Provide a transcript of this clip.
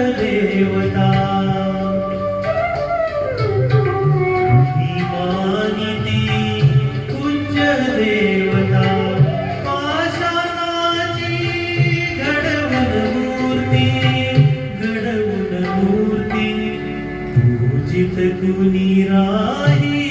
देवता. मानिती कुंज देवता. पाषाणाची घडवून मूर्ती घडवून मूर्ती. पूजित कुणी राही?